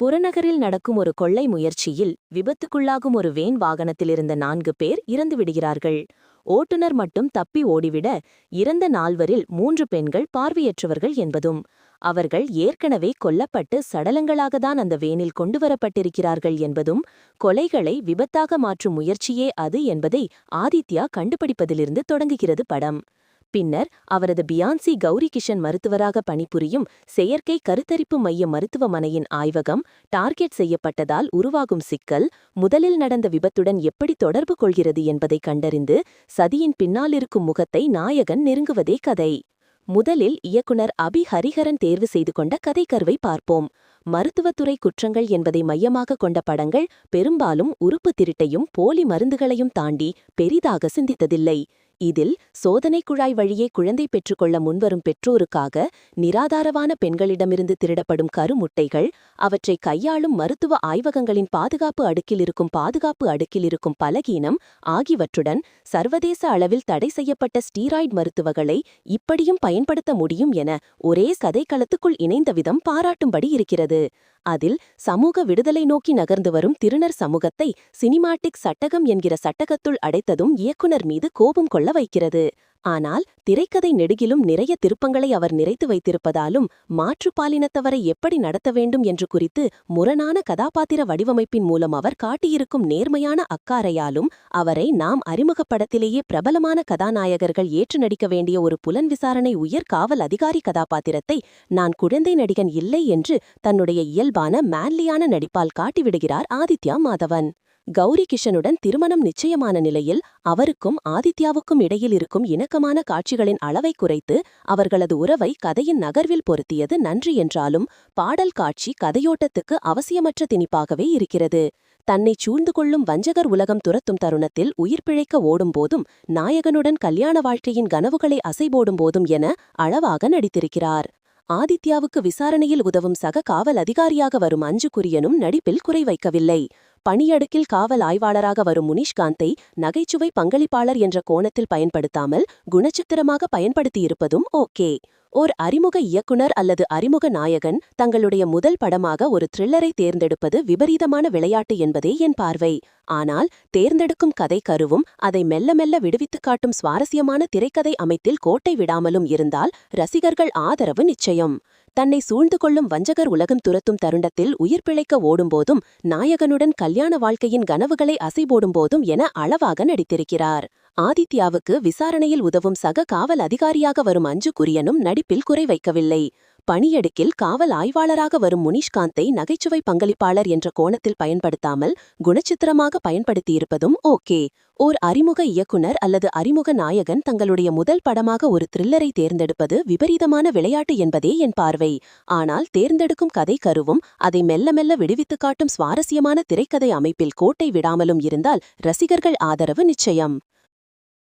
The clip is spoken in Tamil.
புறநகரில் நடக்கும் ஒரு கொள்ளை முயற்சியில் விபத்துக்குள்ளாகும் ஒரு வேன் வாகனத்திலிருந்த நான்கு பேர் இறந்து விடுகிறார்கள். ஓட்டுநர் மட்டும் தப்பி ஓடிவிட இறந்த நால்வரில் மூன்று பெண்கள் பார்வையற்றவர்கள் என்பதும் அவர்கள் ஏற்கனவே கொல்லப்பட்டு சடலங்களாகத்தான் அந்த வேனில் கொண்டுவரப்பட்டிருக்கிறார்கள் என்பதும் கொலைகளை விபத்தாக மாற்றும் முயற்சியே அது என்பதை ஆதித்யா கண்டுபிடிப்பதிலிருந்து தொடங்குகிறது படம். பின்னர் அவரது பியான்சி கௌரி கிஷன் மருத்துவராக பணிபுரியும் செயற்கை கருத்தரிப்பு மைய மருத்துவமனையின் ஆய்வகம் டார்கெட் செய்யப்பட்டதால் உருவாகும் சிக்கல் முதலில் நடந்த விபத்துடன் எப்படி தொடர்பு கொள்கிறது என்பதை கண்டறிந்து சதியின் பின்னாலிருக்கும் முகத்தை நாயகன் நெருங்குவதே கதை. முதலில் இயக்குனர் அபி ஹரிஹரன் தேர்வு செய்து கொண்ட கதைக்கருவை பார்ப்போம். மருத்துவத்துறை குற்றங்கள் என்பதை மையமாக கொண்ட படங்கள் பெரும்பாலும் உறுப்பு திருட்டையும் போலி மருந்துகளையும் தாண்டி பெரிதாக சிந்தித்ததில்லை. இதில் சோதனை குழாய் வழியே குழந்தை பெற்றுக்கொள்ள முன்வரும் பெற்றோருக்காக நிராதாரவான பெண்களிடமிருந்து திருடப்படும் கருமுட்டைகள் அவற்றை கையாளும் மருத்துவ ஆய்வகங்களின் பாதுகாப்பு அடுக்கில் இருக்கும் பாதுகாப்பு அடுக்கில் இருக்கும் பலகீனம் ஆகியவற்றுடன் சர்வதேச அளவில் தடை செய்யப்பட்ட ஸ்டீராய்டு மருத்துவகளை இப்படியும் பயன்படுத்த முடியும் என ஒரே கதைக்களத்துக்குள் இணைந்த விதம் பாராட்டும்படி இருக்கிறது. அதில் சமூக விடுதலை நோக்கி நகர்ந்து வரும் திருநர் சமூகத்தை சினிமாட்டிக் சட்டகம் என்கிற சட்டகத்துள் அடைத்ததும் இயக்குனர் மீது கோபம் கொள்ள வைக்கிறது ஆனால் திரைக்கதை நெடுகிலும் நிறைய திருப்பங்களை அவர் நிறைத்து வைத்திருப்பதாலும் மாற்றுப்பாலினத்தவரை எப்படி நடத்த வேண்டும் என்று குறித்து முரணான கதாபாத்திர வடிவமைப்பின் மூலம் அவர் காட்டியிருக்கும் நேர்மையான அக்காரையாலும் அவரை நாம் அறிமுகப்படத்திலேயே பிரபலமான கதாநாயகர்கள் ஏற்று நடிக்க வேண்டிய ஒரு புலன் விசாரணை உயர் காவல் அதிகாரி கதாபாத்திரத்தை நான் குழந்தை நடிகன் இல்லை என்று தன்னுடைய இயல்பான மேன்லியான நடிப்பால் காட்டிவிடுகிறார் ஆதித்யா மாதவன். கௌரி கிஷனுடன் திருமணம் நிச்சயமான நிலையில் அவருக்கும் ஆதித்யாவுக்கும் இடையில் இருக்கும் இணக்கமான காட்சிகளின் அளவை குறைத்து அவர்களது உறவை கதையின் நகர்வில் பொருத்தியது நன்றி என்றாலும் பாடல் காட்சி கதையோட்டத்துக்கு அவசியமற்ற திணிப்பாகவே இருக்கிறது. தன்னை சூழ்ந்து கொள்ளும் வஞ்சகர் உலகம் துரத்தும் தருணத்தில் உயிர் பிழைக்க ஓடும்போதும் நாயகனுடன் கல்யாண வாழ்க்கையின் கனவுகளை அசைபோடும் போதும் என அளவாக நடித்திருக்கிறார். ஆதித்யாவுக்கு விசாரணையில் உதவும் சக காவல் அதிகாரியாக வரும் அஞ்சு குரியனும் நடிப்பில் குறை வைக்கவில்லை பணியடுக்கில் காவல் ஆய்வாளராக வரும் முனிஷ்காந்தை நகைச்சுவை பங்களிப்பாளர் என்ற கோணத்தில் பயன்படுத்தாமல் குணச்சித்திரமாக பயன்படுத்தியிருப்பதும் ஓகே. ஓர் அறிமுக இயக்குனர் அல்லது அறிமுக நாயகன் தங்களுடைய முதல் படமாக ஒரு த்ரில்லரை தேர்ந்தெடுப்பது விபரீதமான விளையாட்டு என்பதே என் பார்வை. ஆனால் தேர்ந்தெடுக்கும் கதை கருவும் அதை மெல்ல மெல்ல விடுவித்துக் காட்டும் சுவாரஸ்யமான திரைக்கதை அமைத்தில் கோட்டை விடாமலும் இருந்தால் ரசிகர்கள் ஆதரவு நிச்சயம். தன்னை சூழ்ந்து கொள்ளும் வஞ்சகர் உலகம் துரத்தும் தருணத்தில் உயிர் பிழைக்க ஓடும்போதும் நாயகனுடன் கல்யாண வாழ்க்கையின் கனவுகளை அசைபோடும்போதும் என அளவாக நடித்திருக்கிறார். ஆதித்யாவுக்கு விசாரணையில் உதவும் சக காவல் அதிகாரியாக வரும் அஞ்சு குரியனும் நடிப்பில் குறை வைக்கவில்லை. பணியடுக்கில் காவல் ஆய்வாளராக வரும் முனிஷ்காந்தை நகைச்சுவை பங்களிப்பாளர் என்ற கோணத்தில் பயன்படுத்தாமல் குணச்சித்திரமாக பயன்படுத்தியிருப்பதும் ஓகே. ஓர் அறிமுக இயக்குனர் அல்லது அறிமுக நாயகன் தங்களுடைய முதல் படமாக ஒரு த்ரில்லரை தேர்ந்தெடுப்பது விபரீதமான விளையாட்டு என்பதே என் பார்வை. ஆனால் தேர்ந்தெடுக்கும் கதை கருவும் அதை மெல்ல மெல்ல விடுவித்துக் காட்டும் சுவாரஸ்யமான திரைக்கதை அமைப்பில் கோட்டை விடாமலும் இருந்தால் ரசிகர்கள் ஆதரவு நிச்சயம்.